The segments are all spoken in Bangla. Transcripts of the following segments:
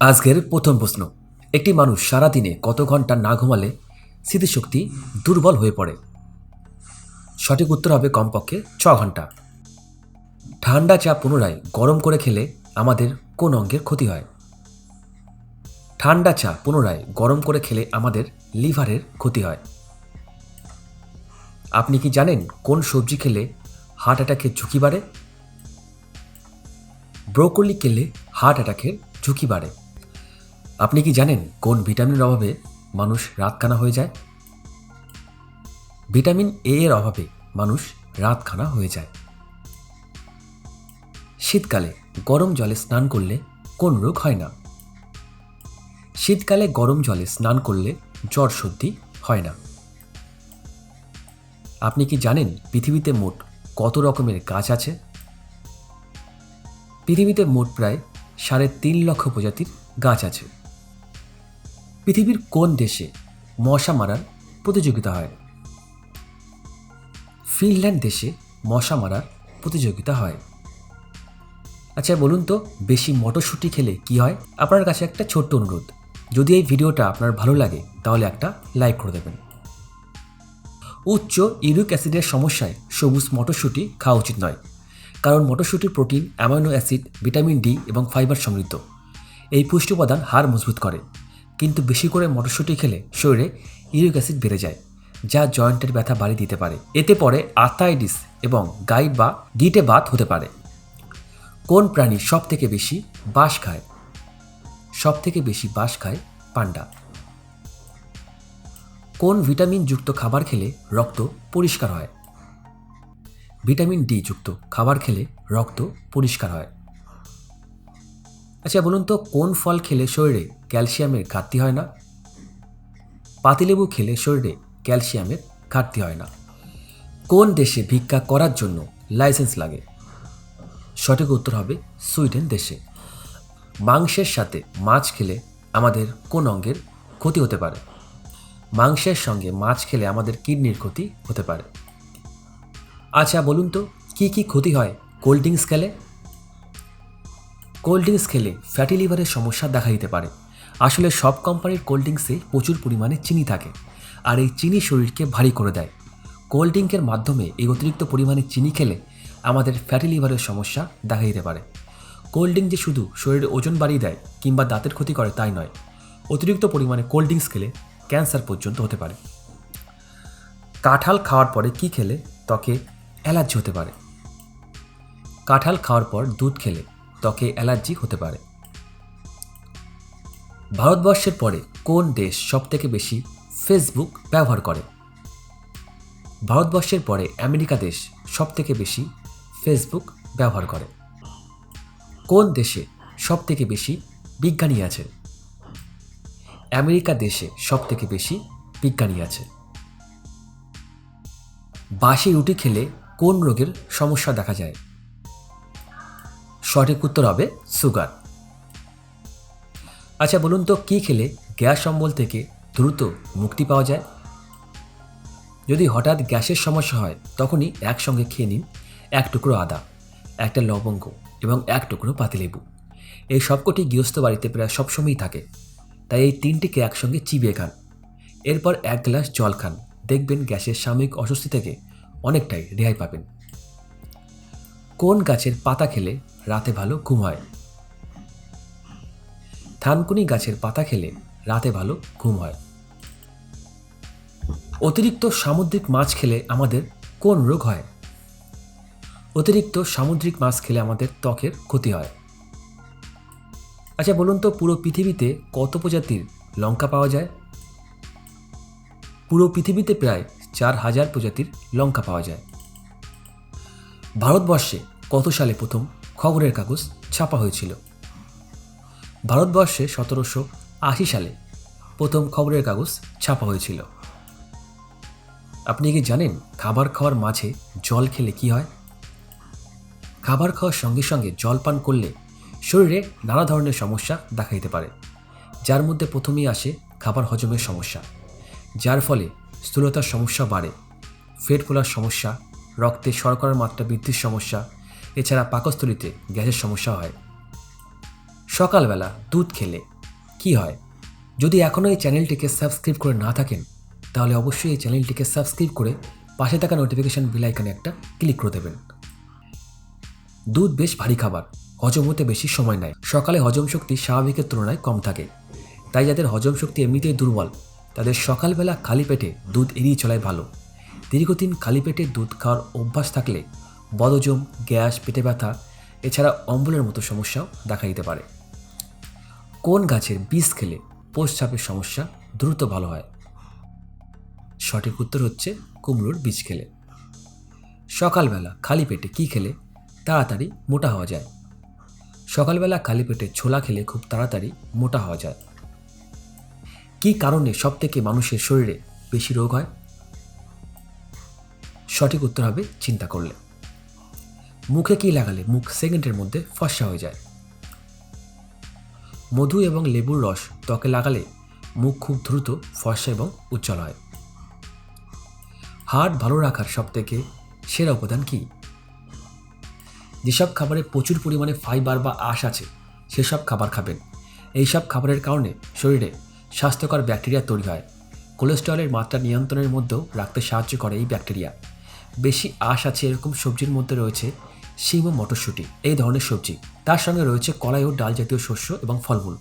আজকের প্রথম প্রশ্ন। একটি মানুষ সারাদিনে কত ঘণ্টা না ঘুমালে স্মৃতিশক্তি দুর্বল হয়ে পড়ে? সঠিক উত্তর হবে কমপক্ষে ছ ঘণ্টা। ঠান্ডা চা পুনরায় গরম করে খেলে আমাদের কোন অঙ্গের ক্ষতি হয়? ঠান্ডা চা পুনরায় গরম করে খেলে আমাদের লিভারের ক্ষতি হয়। আপনি কি জানেন কোন সবজি খেলে হার্ট অ্যাটাকের ঝুঁকি বাড়ে? ব্রোকলি খেলে হার্ট অ্যাটাকের ঝুঁকি বাড়ে। আপনি কি জানেন কোন ভিটামিনের অভাবে মানুষ রাতখানা হয়ে যায়? ভিটামিন এ এর অভাবে মানুষ রাতখানা হয়ে যায়। শীতকালে গরম জলে স্নান করলে কোন রোগ হয় না? শীতকালে গরম জলে স্নান করলে জ্বর সর্দি হয় না। আপনি কি জানেন পৃথিবীতে মোট কত রকমের গাছ আছে? পৃথিবীতে মোট প্রায় সাড়ে তিন লক্ষ প্রজাতির গাছ আছে। পৃথিবীর কোন দেশে মশা মারার প্রতিযোগিতা হয়? ফিনল্যান্ড দেশে মশা মারার প্রতিযোগিতা হয়। আচ্ছা বলুন তো, বেশি মটরশুঁটি খেলে কি হয়? আপনার কাছে একটা ছোট্ট অনুরোধ। যদি এই ভিডিওটা আপনার ভালো লাগে, তাহলে একটা লাইক করে দেবেন। উচ্চ ইউরিক অ্যাসিডের সমস্যায় সবুজ মটরশুঁটি খাওয়া উচিত নয়, কারণ মটরশুঁটির protein, amino acid, vitamin D এবং ফাইবার সমৃদ্ধ। এই পুষ্টি উপাদান হাড় মজবুত করে। কিন্তু বেশি করে মটরশুঁটি খেলে শরীরে ইউরিক অ্যাসিড বেড়ে যায়, যা জয়েন্টের ব্যথা বাড়িয়ে দিতে পারে। এতে পরে আর্থাইটিস এবং গাইড বা গিটে বাত হতে পারে। কোন প্রাণী সব থেকে বেশি বাঁশ খায়? সব থেকে বেশি বাঁশ খায় পান্ডা। কোন ভিটামিন যুক্ত খাবার খেলে রক্ত পরিষ্কার হয়? ভিটামিন ডি যুক্ত খাবার খেলে রক্ত পরিষ্কার হয়। আচ্ছা বলুন তো, কোন ফল খেলে শরীরে ক্যালসিয়ামের ঘাটতি হয় না? পাতিলেবু খেলে শরীরে ক্যালসিয়ামের ঘাটতি হয় না। কোন দেশে ভিক্ষা করার জন্য লাইসেন্স লাগে? সঠিক উত্তর হবে সুইডেন দেশে। মাংসের সাথে মাছ খেলে আমাদের কোন অঙ্গের ক্ষতি হতে পারে? মাংসের সঙ্গে মাছ খেলে আমাদের কিডনির ক্ষতি হতে পারে। আচ্ছা বলুন তো, কী কী ক্ষতি হয় কোল্ড ড্রিঙ্কস খেলে? কোল্ড ড্রিঙ্কস খেলে ফ্যাটি লিভারের সমস্যা দেখা দিতে পারে। আসলে সব কোম্পানির কোল্ড ড্রিঙ্কসে প্রচুর পরিমাণে চিনি থাকে আর এই চিনি শরীরকে ভারী করে দেয়। কোল্ড ড্রিঙ্কের মাধ্যমে এই অতিরিক্ত পরিমাণে চিনি খেলে আমাদের ফ্যাটি লিভারের সমস্যা দেখা দিতে পারে। কোল্ড ড্রিঙ্ক যে শুধু শরীরে ওজন বাড়িয়ে দেয় কিংবা দাঁতের ক্ষতি করে তাই নয়, অতিরিক্ত পরিমাণে কোল্ড ড্রিঙ্কস খেলে ক্যান্সার পর্যন্ত হতে পারে। কাঁঠাল খাওয়ার পরে কি খেলে? ত্বকে অ্যালার্জি হতে পারে। কাঁঠাল খাওয়ার পর দুধ খেলে ত্বকে অ্যালার্জি হতে পারে। ভারতবর্ষের পরে কোন দেশ সবথেকে বেশি ফেসবুক ব্যবহার করে? ভারতবর্ষের পরে আমেরিকা দেশ সবথেকে বেশি ফেসবুক ব্যবহার করে। কোন দেশে সবথেকে বেশি বিজ্ঞানী আছে? আমেরিকা দেশে সবথেকে বেশি বিজ্ঞানী আছে। বাসি রুটি খেলে কোন রোগের সমস্যা দেখা যায়? সঠিক উত্তর হবে সুগার। আচ্ছা বলুন তো, কী খেলে গ্যাস অম্বল থেকে দ্রুত মুক্তি পাওয়া যায়? যদি হঠাৎ গ্যাসের সমস্যা হয়, তখনই একসঙ্গে খেয়ে নিন এক টুকরো আদা, একটা লবঙ্গ এবং এক টুকরো পাতিলেবু। এই সবকটি গৃহস্থ বাড়িতে প্রায় সবসময়ই থাকে। তাই এই তিনটিকে একসঙ্গে চিবিয়ে খান। এরপর এক গ্লাস জল খান। দেখবেন গ্যাসের সাময়িক অস্বস্তি থেকে অনেকটাই রেহাই পাবেন। কোন গাছের পাতা খেলে রাতে ভালো ঘুম হয়। থানকুনি গাছের পাতা খেলে রাতে ভালো ঘুম হয়। অতিরিক্ত সামুদ্রিক মাছ খেলে আমাদের কোন রোগ হয়? অতিরিক্ত সামুদ্রিক মাছ খেলে আমাদের ত্বকের ক্ষতি হয়। আচ্ছা বলুন তো পুরো পৃথিবীতে কত প্রজাতির লঙ্কা পাওয়া যায়? পুরো পৃথিবীতে প্রায় চার হাজার প্রজাতির লঙ্কা পাওয়া যায়। ভারতবর্ষে কত সালে প্রথম খবরের কাগজ ছাপা হয়েছিল। ভারতবর্ষে সতেরোশো আশি সালে প্রথম খবরের কাগজ ছাপা হয়েছিল। আপনি কি জানেন খাবার খাওয়ার মাঝে জল খেলে কি হয়? খাবার খাওয়ার সঙ্গে সঙ্গে জল পান করলে শরীরে নানা ধরনের সমস্যা দেখা দিতে পারে, যার মধ্যে প্রথমেই আসে খাবার হজমের সমস্যা, যার ফলে স্থূলতার সমস্যা বাড়ে পেট ফোলার সমস্যা, রক্তে শর্করার মাত্রা বৃদ্ধির সমস্যা এছাড়া পাকস্থলিতে গ্যাসের সমস্যা হয়। সকালবেলা দুধ খেলে কি হয়? যদি এখনও এই চ্যানেলটিকে সাবস্ক্রাইব করে না থাকেন, তাহলে অবশ্যই এই চ্যানেলটিকে সাবস্ক্রাইব করে পাশে থাকা নোটিফিকেশান আইকনে একটা ক্লিক করে দেবেন। দুধ বেশ ভারী খাবার, হজম হতে বেশি সময় নেয়। সকালে হজম শক্তি স্বাভাবিকের তুলনায় কম থাকে। তাই যাদের হজম শক্তি এমনিতেই দুর্বল, তাদের সকালবেলা খালি পেটে দুধ এড়িয়ে চলাই ভালো। দীর্ঘদিন খালি পেটে দুধ খাওয়ার অভ্যাস থাকলে বদহজম, গ্যাস, পেটে ব্যথা, এছাড়া অম্বলের মতো সমস্যাও দেখা দিতে পারে। কোন গাছের বীজ খেলে প্রস্রাবের সমস্যা দ্রুত ভালো হয়? সঠিক উত্তর হচ্ছে কুমড়োর বীজ খেলে। সকালবেলা খালি পেটে কী খেলে? তাড়াতাড়ি মোটা হওয়া যায়। সকালবেলা খালি পেটে ছোলা খেলে খুব তাড়াতাড়ি মোটা হওয়া যায়। কী কারণে সবথেকে মানুষের শরীরে বেশি রোগ হয়? সঠিক উত্তর হবে চিন্তা করলে। মুখে কি লাগালে মুখ সেকেন্ডের মধ্যে ফর্সা হয়ে যায়? মধু এবং লেবুর রস ত্বকে লাগালে মুখ খুব দ্রুত ফর্সা এবং উজ্জ্বল হয়। হার্ট ভালো রাখার সবথেকে সেরা উপাদান কি? যেসব খাবারে প্রচুর পরিমাণে ফাইবার বা আঁশ আছে, সেসব খাবার খাবেন। এইসব খাবারের কারণে শরীরে স্বাস্থ্যকর ব্যাকটেরিয়া তৈরি হয়। কোলেস্টেরলের মাত্রা নিয়ন্ত্রণের মধ্যেও রাখতে সাহায্য করে এই ব্যাকটেরিয়া। বেশি আঁশ আছে এরকম সবজির মধ্যে রয়েছে শিম ও মটরশুঁটি, এই ধরনের সবজি। তার সঙ্গে রয়েছে কলাই ও ডাল জাতীয় শস্য এবং ফলমূল।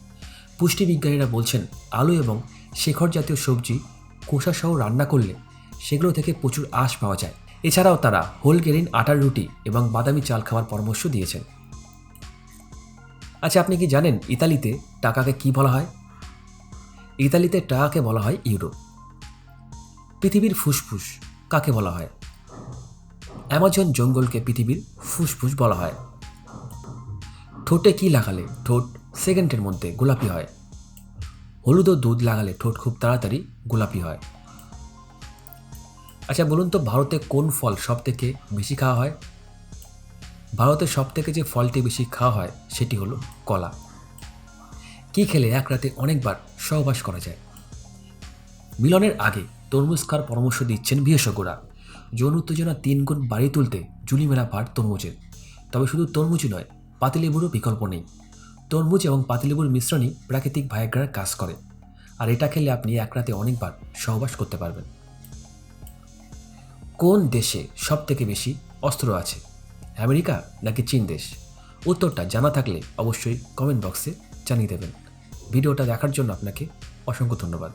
পুষ্টিবিজ্ঞানীরা বলছেন, আলু এবং শেখর জাতীয় সবজি খোসাসহ রান্না করলে সেগুলো থেকে প্রচুর আঁশ পাওয়া যায়। এছাড়াও তারা হোল গ্রেন আটার রুটি এবং বাদামি চাল খাওয়ার পরামর্শ দিয়েছেন। আচ্ছা আপনি কি জানেন ইতালিতে টাকাকে কি বলা হয়? ইতালিতে টাকাকে বলা হয় ইউরো। পৃথিবীর ফুসফুস কাকে বলা হয়? অ্যামাজন জঙ্গলকে পৃথিবীর ফুসফুস বলা হয়। ঠোঁটে কি লাগালে ঠোঁট সেকেন্ডের মধ্যে গোলাপি হয়? হলুদ ও দুধ লাগালে ঠোঁট খুব তাড়াতাড়ি গোলাপি হয়। আচ্ছা বলুন তো ভারতে কোন ফল সব থেকে বেশি খাওয়া হয়? ভারতে সব থেকে যে ফলটি বেশি খাওয়া হয় সেটি হলো কলা। কি খেলে এক রাতে অনেকবার সহবাস করা যায়? মিলনের আগে তরমুজ খাওয়ার পরামর্শ দিচ্ছেন বিশেষজ্ঞরা যৌন উত্তেজনা তিন গুণ বাড়িয়ে তুলতে জুলি মেলা ভার তরমুজের। তবে শুধু তরমুজই নয়, পাতিলেবুরও বিকল্প নেই। তরমুজ এবং পাতিলেবুর মিশ্রণই প্রাকৃতিক ভায়াগ্রার কাজ করে। আর এটা খেলে আপনি এক রাতে অনেকবার সহবাস করতে পারবেন। কোন দেশে সব থেকে বেশি অস্ত্র আছে? আমেরিকা নাকি চীন দেশ? উত্তরটা জানা থাকলে অবশ্যই কমেন্ট বক্সে জানিয়ে দেবেন। ভিডিওটা দেখার জন্য আপনাকে অসংখ্য ধন্যবাদ।